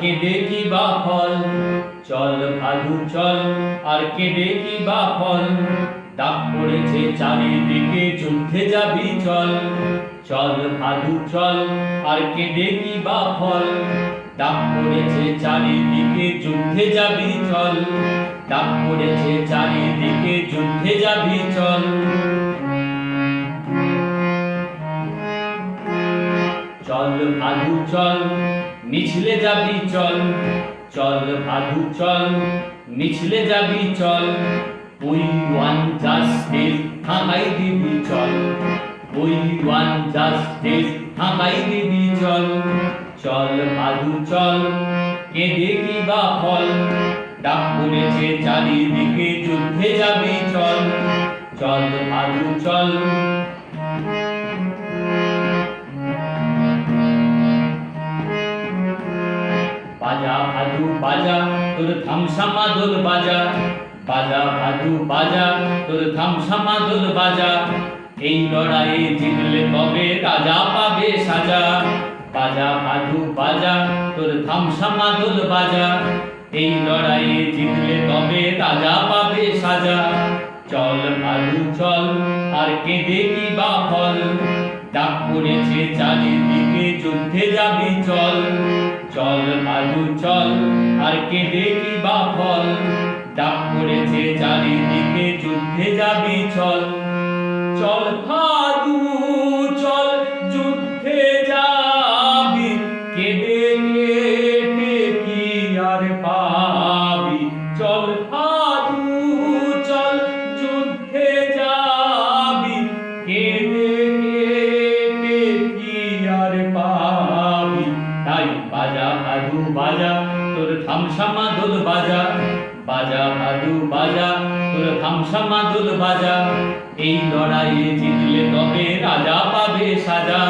কেঁদে কি বা ফল? চল ভাদু চল, আর কি বা ফল? ডাক পড়েছে চারিদিকে, যুদ্ধে যাবি চল। চল ভাদু চল, আর কি বা ফল? ডাক পড়েছে চারিদিকে, যুদ্ধে যাবি চল। ডাক পড়েছে চারিদিকে, যুদ্ধে যাবি চল ভাদু চল, মিছিলে যাবি চল। চল ভাদু চল, মিছিলে যাবি চল। উই ওয়ান জাস্টিস থামাই দিবি চল। উই ওয়ান জাস্টিস থামাই দিবি চল। চল ভাদু চল কি বা ফল। ডাক পড়েছে চারিদিকে যুদ্ধে যাবি চল। চল ভাদু চল তোর থামসামা দোল বাজা বাজা ভাদু বাজা, তোর থামসামা দোল বাজা। এই লড়াইয়ে জিতলে তবে রাজা পাবে সাজা। বাজা ভাদু বাজা, তোর থামসামা দোল বাজা। এই লড়াইয়ে জিতলে তবে রাজা পাবে সাজা। চল ভাদু চল, আর কেঁদে কি বা ফল? ডাক পড়েছে চারিদিকে, যুদ্ধে যাবি চল। চল ভাদু চল। আর কেঁদে কি বা ফল? ডাক করেছে চারিদিকে যুদ্ধে যাবি চল। বাজা ভাদু বাজা, তোর থামসামা দোল বাজা। বাজা ভাদু বাজা, তোর থামসামা দোল বাজা। এই লড়াইয়ে জিতলে তবে রাজা পাবে সাজা।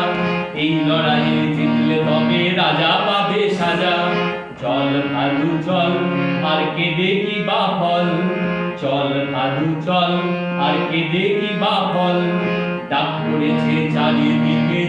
এই লড়াইয়ে জিতলে তবে রাজা পাবে সাজা। চল ভাদু চল, আর কি বা ফল? চল ভাদু চল, আর কি বা ফল? ডাক পড়েছে চারিদিকে